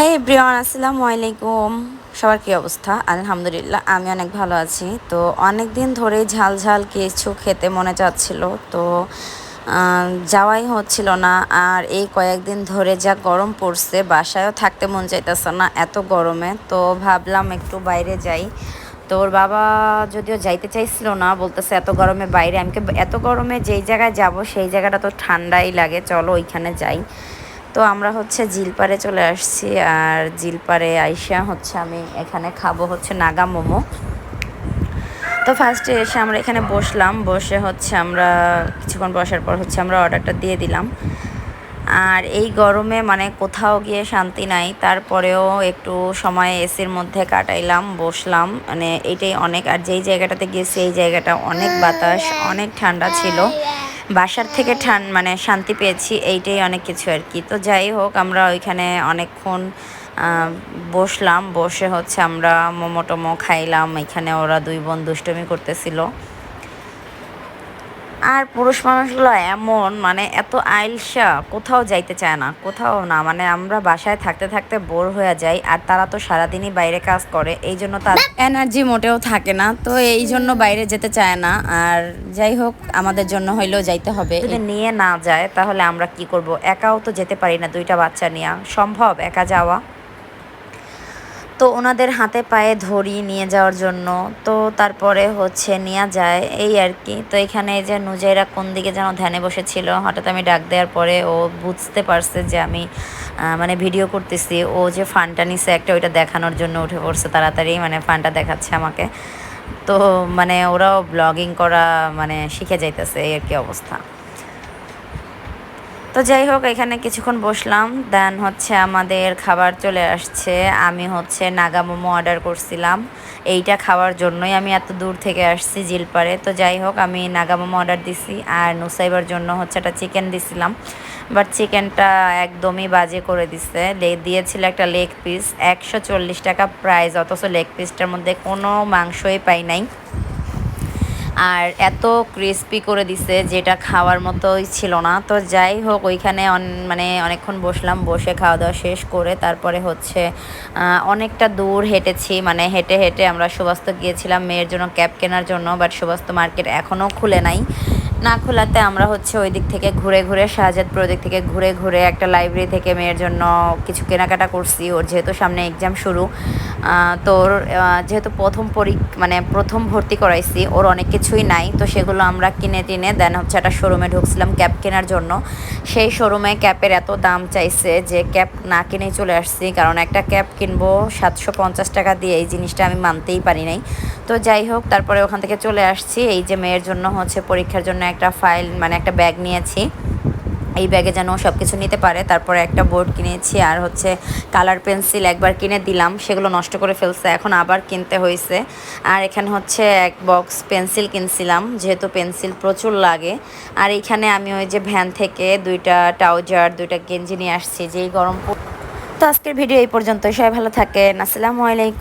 হ্যাঁ এভরিওয়ান আসসালামু আলাইকুম। সবার কী অবস্থা? আলহামদুলিল্লাহ, আমি অনেক ভালো আছি। তো অনেক দিন ধরেই ঝাল ঝাল কিছু খেতে মনে চাচ্ছিল। তো যাওয়াই হচ্ছিল না। আর এই কয়েকদিন ধরে যা গরম পড়ছে, বাসায়ও থাকতে মন চাইতেছে না এত গরমে। তো ভাবলাম একটু বাইরে যাই। তো ওর বাবা যদিও যাইতে চাইছিল না, বলতেছে এত গরমে বাইরে। আমি কি- এত গরমে যেই জায়গায় যাব, সেই জায়গাটা তো ঠান্ডাই লাগে। চলো ওইখানে যাই। তো আমরা হচ্ছে জিলপাড়ে চলে আসছি আর জিলপাড়ে আইসা হচ্ছে আমি এখানে খাব হচ্ছে নাগা মোমো। তো ফার্স্টে এসে আমরা এখানে বসলাম, বসে হচ্ছে আমরা কিছুক্ষণ বসার পর হচ্ছে আমরা অর্ডারটা দিয়ে দিলাম। আর এই গরমে মানে কোথাও গিয়ে শান্তি নাই, তারপরেও একটু সময় এসির মধ্যে কাটাইলাম, বসলাম। মানে এটাই অনেক, আর যেই জায়গাটাতে গিয়েছি এই জায়গাটা অনেক বাতাস, অনেক ঠান্ডা ছিল। বাসার থেকে ঠান মানে শান্তি পেয়েছি, এইটাই অনেক কিছু আর কি। তো যাই হোক, আমরা ওইখানে অনেকক্ষণ বসলাম, বসে হচ্ছে আমরা মোমো টোমো খাইলাম, এখানে ওরা দুই বোন দুষ্টমি করতেছিল। আর পুরুষ মানুষগুলো এমন মানে এত আইলসা কোথাও যাইতে চায় না, কোথাও না মানে আমরা বাসায় থাকতে থাকতে বোর হয়ে যাই আর তারা তো সারাদিনই বাইরে কাজ করে, এই জন্য তার এনার্জি মোটেও থাকে না, তো এই জন্য বাইরে যেতে চায় না, আর যাই হোক, আমাদের জন্য হইলেও যাইতে হবে। যদি নিয়ে না যায়, তাহলে আমরা কি করব? একাও তো যেতে পারি না দুইটা বাচ্চা নিয়ে, সম্ভব একা যাওয়া? তো ওনাদের হাতে পায়ে ধরি নিয়ে যাওয়ার জন্য। তো তারপরে হচ্ছে নিয়ে যায়, এই আর কি। তো এখানে যে নুজাইরা কোন দিকে যেন ধ্যানে বসেছিল, হঠাৎ আমি ডাক দেওয়ার পরে ও বুঝতে পারছে যে আমি মানে ভিডিও করতেছি। ও যে ফানটা নিছে একটা, ওইটা দেখানোর জন্য উঠে পড়ছে তাড়াতাড়ি মানে ফানটা দেখাচ্ছে আমাকে। তো মানে ওরাও ব্লগিং করা মানে শিখে যাইতেছে, এই আর কি অবস্থা। তো যাই হোক, এখানে কিছুক্ষণ বসলাম। দেন হচ্ছে আমাদের খাবার চলে আসছে। আমি হচ্ছে নাগা মোমো অর্ডার করছিলাম। এইটা খাওয়ার জন্যই আমি এত দূর থেকে আসছি জিলপাড়ে তো যাই হোক, আমি নাগা মোমো অর্ডার দিছি আর নুসাইবার জন্য হচ্ছে একটা চিকেন দিছিলাম। বাট চিকেনটা একদমই বাজে করে দিছে। লে, দিয়েছিল একটা লেগ পিস একশো চল্লিশ টাকা প্রাইস অথচ লেগ পিসটার মধ্যে কোনো মাংসই পাই নাই। আর এত ক্রিস্পি করে দিছে যেটা খাওয়ার মতোই ছিল না। তো যাই হোক, ওইখানে মানে অনেকক্ষণ বসলাম, বসে খাওয়া দাওয়া শেষ করে তারপরে হচ্ছে অনেকটা দূর হেঁটেছি। মানে হেঁটে হেঁটে আমরা সুবাস্ত গিয়েছিলাম মেয়ের জন্য ক্যাব কেনার জন্য বাট সুবাস্ত মার্কেট এখনও খুলে নাই। না খোলাতে আমরা হচ্ছে ওই দিক থেকে ঘুরে ঘুরে, শাহজাদপুর দিক থেকে ঘুরে ঘুরে একটা লাইব্রেরি থেকে মেয়ের জন্য কিছু কেনাকাটা করছি। ওর যেহেতু সামনে এক্সাম শুরু আহ, তো ওর আহ, যেহেতু প্রথম পরি মানে প্রথম ভর্তি করাইছি ওর অনেক কিছুই নাই তো সেগুলো আমরা কিনে টিনে দেন হচ্ছে একটা শোরুমে ঢুকছিলাম ক্যাপ কেনার জন্য। সেই শোরুমে ক্যাপের এত দাম চাইছে যে ক্যাপ না কিনেই চলে আসছি কারণ একটা ক্যাপ কিনবো সাতশো পঞ্চাশ টাকা দিয়ে এই জিনিসটা আমি মানতেই পারি নাই। তো যাই হোক তারপরে ওখান থেকে চলে আসছি এই যে মেয়ের জন্য হচ্ছে পরীক্ষার জন্য একটা ফাইল মানে একটা ব্যাগ নিয়েছি। এই ব্যাগে যেন সব কিছু নিতে পারে। তারপরে একটা বোর্ড কিনেছি আর হচ্ছে কালার পেন্সিল একবার কিনে দিলাম। সেগুলো নষ্ট করে ফেলছে, এখন আবার কিনতে হয়েছে আর এখানে হচ্ছে এক বক্স পেন্সিল কিনছিলাম, যেহেতু পেন্সিল প্রচুর লাগে। আর এইখানে আমি ওই যে ভ্যান থেকে দুইটা ট্রাউজার, দুইটা গেঞ্জি নিয়ে আসছি, যেই গরম তো আজকের ভিডিও এই পর্যন্ত সবাই ভালো থাকেন। আসসালামু আলাইকুম।